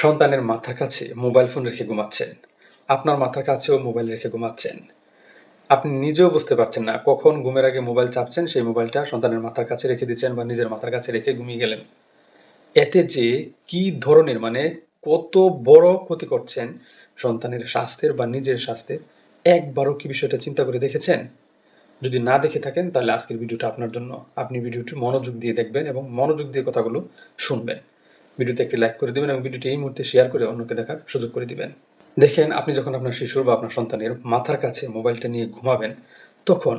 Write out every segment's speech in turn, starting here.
সন্তানের মাথার কাছে মোবাইল ফোন রেখে ঘুমাচ্ছেন। আপনার মাথার কাছেও মোবাইল রেখে ঘুমাচ্ছেন। আপনি নিজেও বুঝতে পারছেন না কখন ঘুমের আগে মোবাইল চাপছেন, সেই মোবাইলটা সন্তানের মাথার কাছে রেখে দিচ্ছেন বা নিজের মাথার কাছে রেখে ঘুমিয়ে গেলেন। এতে যে কি ধরনের মানে কত বড় ক্ষতি করছেন সন্তানের স্বাস্থ্যের বা নিজের স্বাস্থ্যের, একবারও কি বিষয়টা চিন্তা করে দেখেছেন? যদি না দেখে থাকেন, তাহলে আজকের ভিডিওটা আপনার জন্য। আপনি ভিডিওটি মনোযোগ দিয়ে দেখবেন এবং মনোযোগ দিয়ে কথাগুলো শুনবেন। ভিডিওতে একটি লাইক করে দিবেন এবং ভিডিওটি এই মুহূর্তে শেয়ার করে অন্যকে দেখার সুযোগ করে দিবেন। দেখেন, আপনি যখন আপনার শিশুর বা আপনার সন্তানের মাথার কাছে মোবাইলটা নিয়ে ঘুমাবেন, তখন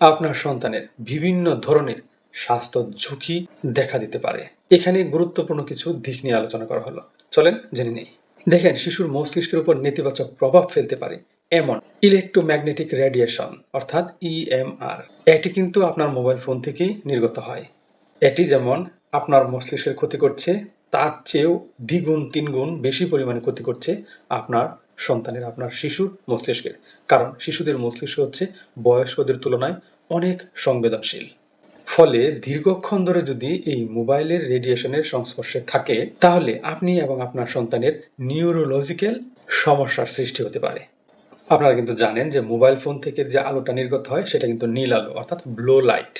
আপনার সন্তানের বিভিন্ন ধরনের স্বাস্থ্য ঝুঁকি দেখা দিতে পারে। এখানে গুরুত্বপূর্ণ কিছু দিক নিয়ে আলোচনা করা হলো। চলেন জেনে নেই। দেখেন, শিশুর মস্তিষ্কের উপর নেতিবাচক প্রভাব ফেলতে পারে এমন ইলেকট্রোম্যাগনেটিক রেডিয়েশন অর্থাৎ ইএমআর এটি কিন্তু আপনার মোবাইল ফোন থেকেই নির্গত হয়। এটি যেমন আপনার মস্তিষ্কের ক্ষতি করছে তার চেয়েও দ্বিগুণ, তিনগুণ বেশি পরিমাণে ক্ষতি করছে আপনার সন্তানের, আপনার শিশুর মস্তিষ্কের। কারণ শিশুদের মস্তিষ্ক হচ্ছে বয়স্কদের তুলনায় অনেক সংবেদনশীল। ফলে দীর্ঘক্ষণ ধরে যদি এই মোবাইলের রেডিয়েশনের সংস্পর্শে থাকে, তাহলে আপনি এবং আপনার সন্তানের নিউরোলজিক্যাল সমস্যার সৃষ্টি হতে পারে। আপনারা কিন্তু জানেন যে মোবাইল ফোন থেকে যে আলোটা নির্গত হয়, সেটা কিন্তু নীল আলো, অর্থাৎ ব্লো লাইট।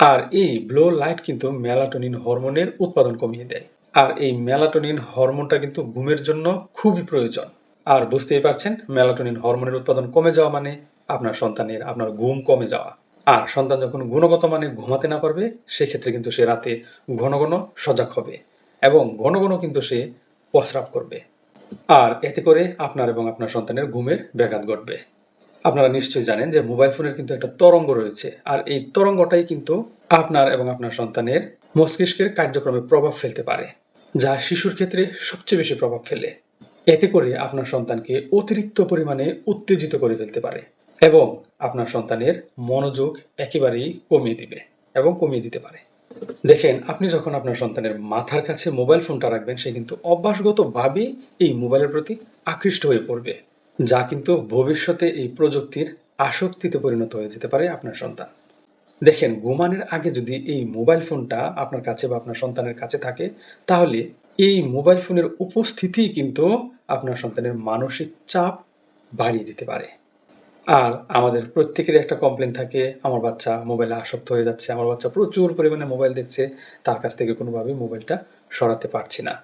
আর এই ব্লো লাইট কিন্তু মেলাটোনিন হরমোনের উৎপাদন কমিয়ে দেয়। আর এই মেলাটোনিন হরমোনটা কিন্তু ঘুমের জন্য খুবই প্রয়োজন। আর বুঝতেই পারছেন, মেলাটোনিন হরমোনের উৎপাদন কমে যাওয়া মানে আপনার সন্তানের, আপনার ঘুম কমে যাওয়া। আর সন্তান যখন গুণগত মানে ঘুমাতে না পারবে, সেক্ষেত্রে কিন্তু সে রাতে ঘন ঘন সজাগ হবে এবং ঘন ঘন কিন্তু সে প্রস্রাব করবে। আর এতে করে আপনার এবং আপনার সন্তানের ঘুমের ব্যাঘাত ঘটবে। আপনারা নিশ্চয়ই জানেন যে মোবাইল ফোনের কিন্তু একটা তরঙ্গ রয়েছে আর এই তরঙ্গটাই কিন্তু আপনার এবং আপনার সন্তানের মস্তিষ্কের কার্যক্রমে প্রভাব ফেলতে পারে। যা শিশুর ক্ষেত্রে সবচেয়ে বেশি প্রভাব ফেলে। এতে করে আপনার সন্তানকে অতিরিক্ত পরিমাণে উত্তেজিত করে ফেলতে পারে এবং আপনার সন্তানের মনোযোগ একেবারেই কমিয়ে দিবে এবং কমিয়ে দিতে পারে। দেখেন, আপনি যখন আপনার সন্তানের মাথার কাছে মোবাইল ফোনটা রাখবেন, সে কিন্তু অভ্যাসগতভাবেই এই মোবাইলের প্রতি আকৃষ্ট হয়ে পড়বে, যা কিন্তু ভবিষ্যতে এই প্রযুক্তির আসক্তিতে পরিণত হয়ে যেতে পারে আপনার সন্তান। দেখেন ঘুমানোর আগে যদি এই মোবাইল ফোনটা আপনার কাছে বা আপনার সন্তানের কাছে থাকে, তাহলে এই মোবাইল ফোনের উপস্থিতিই কিন্তু আপনার সন্তানের মানসিক চাপ বাড়িয়ে দিতে পারে। আর আমাদের প্রত্যেকেরই একটা কমপ্লেন থাকে, আমার বাচ্চা মোবাইলে আসক্ত হয়ে যাচ্ছে, আমার বাচ্চা প্রচুর পরিমাণে মোবাইল দেখছে, তার কাছ থেকে কোনোভাবে মোবাইলটা সরাতে পারছি না।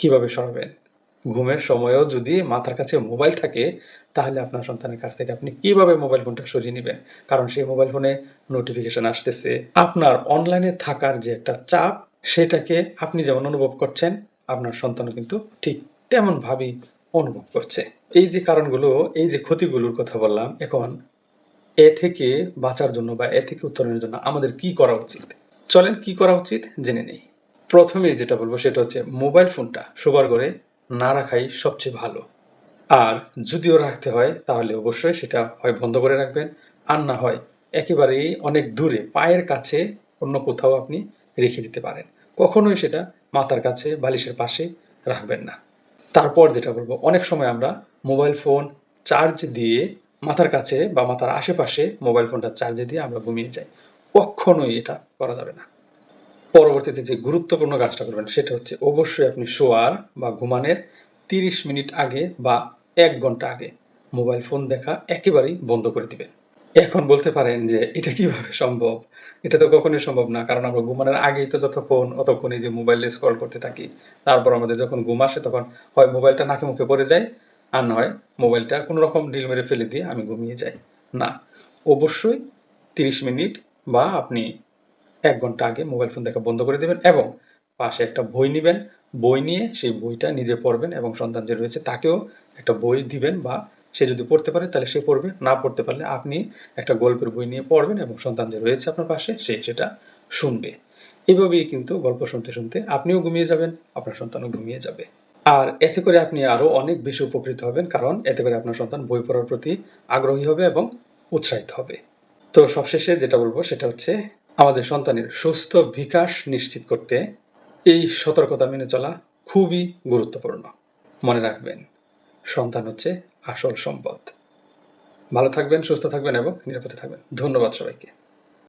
কীভাবে সরাবেন? ঘুমের সময়ও যদি মাথার কাছে মোবাইল থাকে, তাহলে আপনার সন্তানের কাছ থেকে আপনি কীভাবে মোবাইল ফোনটা সরিয়ে নেবেন? কারণ সেই মোবাইল ফোনে নোটিফিকেশন আসতেছে। আপনার অনলাইনে থাকার যে একটা চাপ, সেটাকে আপনি যেমন অনুভব করছেন, আপনার সন্তানও কিন্তু ঠিক তেমন ভাবেই অনুভব করছে। এই যে কারণগুলো, এই যে ক্ষতিগুলোর কথা বললাম, এখন এ থেকে বাঁচার জন্য বা এ থেকে উত্তরণের জন্য আমাদের কি করা উচিত? চলেন কি করা উচিত? জেনে নেই। প্রথমে যেটা বলব, সেটা হচ্ছে মোবাইল ফোনটা শোবার করে না রাখাই সবচেয়ে ভালো। আর যদিও রাখতে হয়, তাহলে অবশ্যই সেটা হয় বন্ধ করে রাখবেন। আর না হয় একেবারেই অনেক দূরে, পায়ের কাছে অন্য কোথাও আপনি রেখে দিতে পারেন। কখনোই সেটা মাথার কাছে, বালিশের পাশে রাখবেন না। তারপর যেটা বলব, অনেক সময় আমরা মোবাইল ফোন চার্জ দিয়ে মাথার কাছে বা মাথার আশেপাশে মোবাইল ফোনটা চার্জে দিয়ে আমরা ঘুমিয়ে যাই। কখনোই এটা করা যাবে না। পরবর্তীতে যে গুরুত্বপূর্ণ কাজটা করবেন সেটা হচ্ছে অবশ্যই আপনি শোয়ার বা ঘুমানোর তিরিশ মিনিট আগে বা এক ঘণ্টা আগে মোবাইল ফোন দেখা একেবারেই বন্ধ করে দিবেন। এখন বলতে পারেন যে এটা কীভাবে সম্ভব? এটা তো কখনোই সম্ভব না, কারণ আমরা ঘুমানোর আগেই তো যতক্ষণ অতক্ষণই যে মোবাইলে স্ক্রল করতে থাকি। তারপর আমাদের যখন ঘুম আসে তখন হয় মোবাইলটা নাকে মুখে পড়ে যায়, আর না হয় মোবাইলটা কোনো রকম ডিল মেরে ফেলে দিয়ে আমি ঘুমিয়ে যাই। না, অবশ্যই তিরিশ মিনিট বা আপনি এক ঘণ্টা আগে মোবাইল ফোন দেখা বন্ধ করে দেবেন এবং পাশে একটা বই নেবেন। বই নিয়ে সেই বইটা নিজে পড়বেন এবং সন্তান যে রয়েছে তাকেও একটা বই দিবেন বা সে যদি পড়তে পারে তাহলে সে পড়বে, না পড়তে পারলে আপনি একটা গল্পের বই নিয়ে পড়বেন এবং সন্তান যে রয়েছে আপনার পাশে সে সেটা শুনবে। এভাবেই কিন্তু গল্প শুনতে শুনতে আপনিও ঘুমিয়ে যাবেন, আপনার সন্তানও ঘুমিয়ে যাবে। আর এতে করে আপনি আরও অনেক বেশি উপকৃত হবেন কারণ এতে করে আপনার সন্তান বই পড়ার প্রতি আগ্রহী হবে এবং উৎসাহিত হবে। তো সবশেষে যেটা বলব সেটা হচ্ছে আমাদের সন্তানের সুস্থ বিকাশ নিশ্চিত করতে এই সতর্কতা মেনে চলা খুবই গুরুত্বপূর্ণ। মনে রাখবেন, সন্তান হচ্ছে আসল সম্পদ। ভালো থাকবেন, সুস্থ থাকবেন এবং নিরাপদে থাকবেন। ধন্যবাদ সবাইকে।